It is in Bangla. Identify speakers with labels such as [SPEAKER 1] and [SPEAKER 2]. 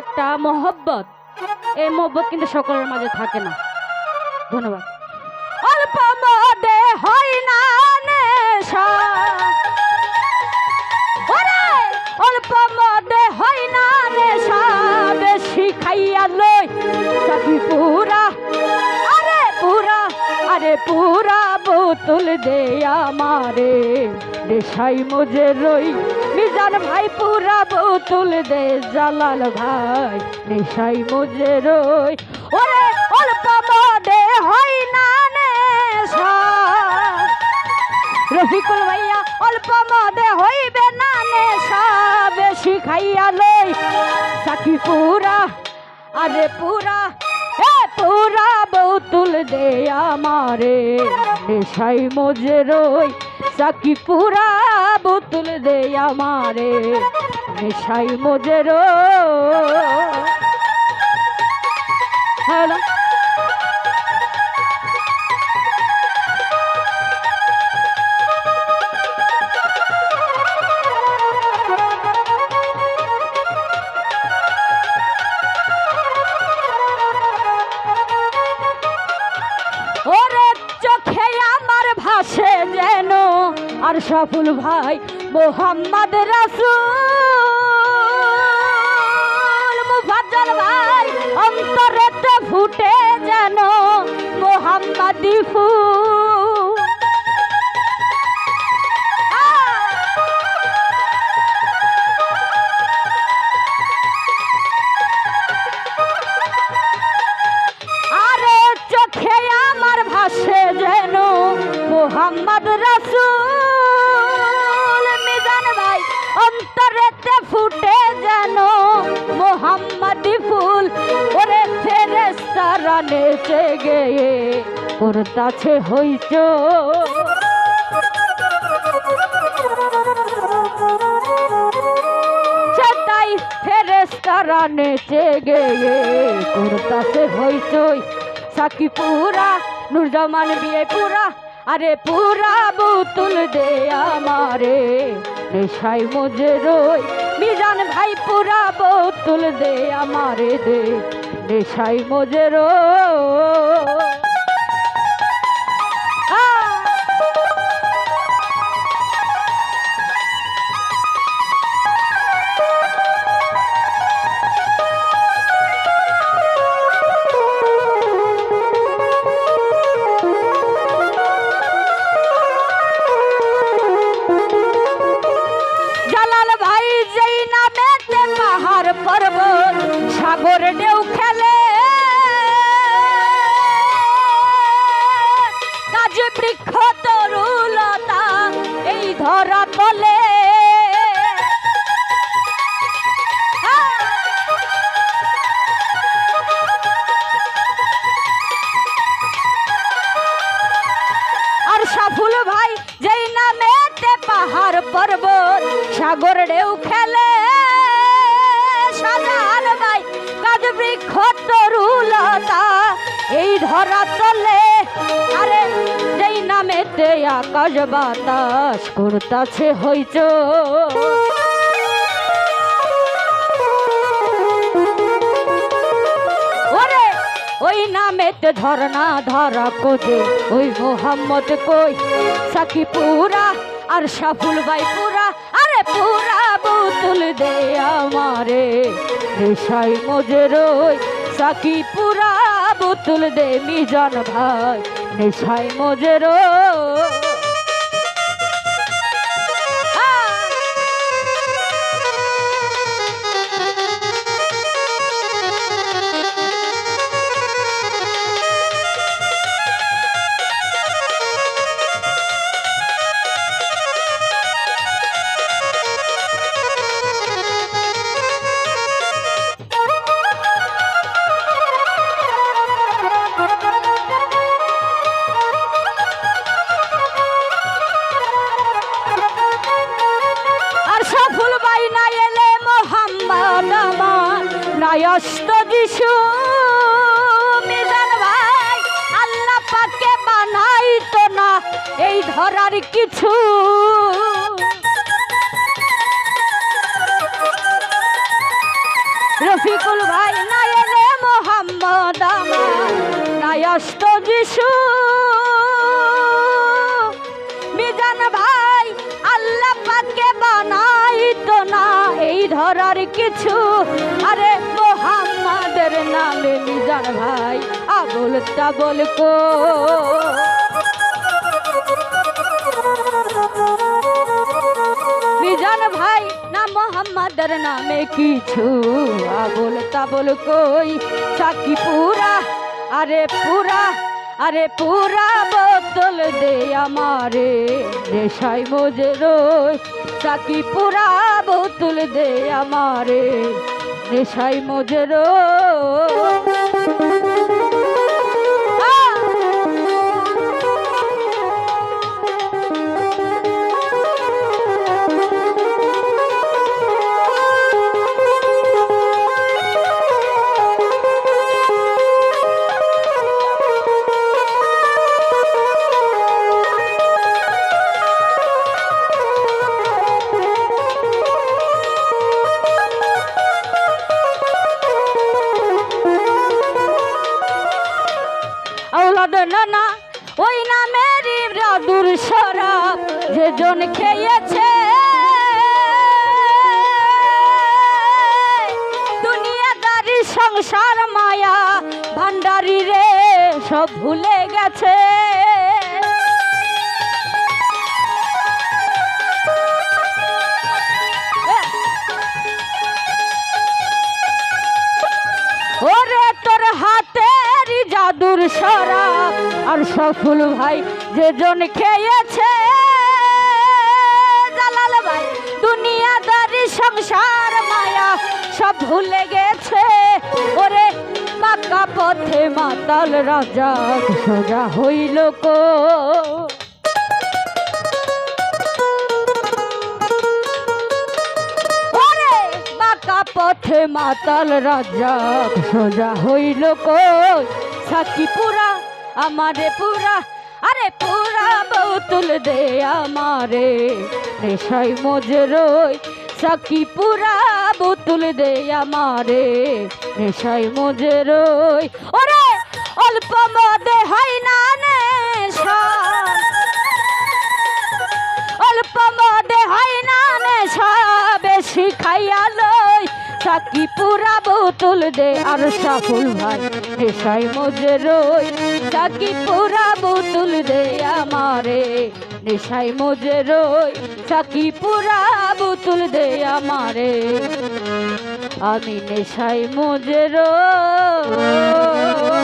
[SPEAKER 1] একটা মহব্বত। এই মহব্বত কিন্তু সকলের মাঝে থাকে না। ধন্যবাদ। অল্প মদে হয় না নেশা। অল্প মদে হয় না নেশা। বেশি খাইয়া লই পুরা। আরে পুরা আরে পুরা। বোতল দে আমারে। দেশাই মজে রই। মিজান ভাই পুরা বোতল দে জালাল ভাই। দেশাই মজে রই। ওরে অল্প মদে হয় না নেশা। রফিকুল ভাইয়া, অল্প মদে হইবে না নেশা। বেশি খাইয়া লই। সাকি পুরা, আরে পুরা। পুরা বৌতুল দে আমারে। নেশাই মজে রই সাকি পুরা বোতল দে আমারে। নেশাই মজে রই। হ্যালো। আর সফল ভাই মোহাম্মদ রাসূল। মুফাজ্জল ফুটে যেন মোহাম্মদি ফুল আরে চোখে আমার ভাসে যেন মোহাম্মদ রাসূল। ফুটে যেন মোহাম্মদি ফুল। ওরে ফেরেস্তারা নেচে গেয়ে করতাছে হইচ। সেটাই ফেরেস্তারা নেচে গেয়ে করতাছে হইচই সাকি পুরা নুরজামান বিয়ে পুরা আরে পুরা বুতুল দে আমারে। নেশাই মজে রই। মিজান ভাই পুরা বোতল দে আমারে দে নেশাই মজে পর্বত সাগর ঢেউ খেলে। সাজান ভাই কাজ বৃক্ষ তরুলতা। এই ধরা তলে, আরে যেই নামেতে আকাশ বাতাস করতাছে হইচ। ওই নামেতে ধরনা ধরা কোজে, ওই মোহাম্মদ কই? সাকি পুরা আর সাফুল ভাই পুরা, আরে পুরা বোতল দে আমারে। রেশাই মজে রই সাকি পুরা বোতল দে মিজান ভাই। রেশাই মজে যিশু মিজান ভাই, আল্লাহ পাকে বানাই তো না, এই ধরার কিছু। রফিকুল ভাই নাই রে মোহাম্মদ নাই যিশু। মিজান ভাই, আল্লাহ পাকে বানাই তো না, এই ধরার কিছু। আরে মোহাম্মদের নামে মিজান ভাই, আবুল তাবল কো। মিজান ভাই, না মোহাম্মদের নামে কিছু, আবুল তাবল কই? সাকি পুরা, আরে পুরা আরে পুরা বোতল দে আমারে নেশাই মোজে রই সাকি পুরা বোতল দে আমারে নেশাই মোজে যে জন খেয়েছে। দুনিয়াদারি সংসার মায়া ভান্ডারি রে সব ভুলে গেছে। জাদুর শরাব আর সফল ভাই যে জন খেয়েছে। জালাল ভাই, দুনিয়াদারি সংসার মায়া সব ভুলে গেছে। ওরে পাকা পথে মাতাল রাজা, সোজা হইল কো। পথে মাতাল রাজা, সোজা হইল কই সাকি পুরা, আমারে পুরা, আরে পুরা বোতল দে আমারে। নেশাই মজরই সাকি পুরা, বোতল দে আমারে। নেশাই মজরই, ওরে, অল্প মদে সাকি পুরা বোতল দে আর সাফুল ভাই? নেশাই মজে রই সাকি পুরা বোতল দে আমারে? নেশাই মজে রই সাকি পুরা বোতল দে আমারে? আমি নেশাই মজে রই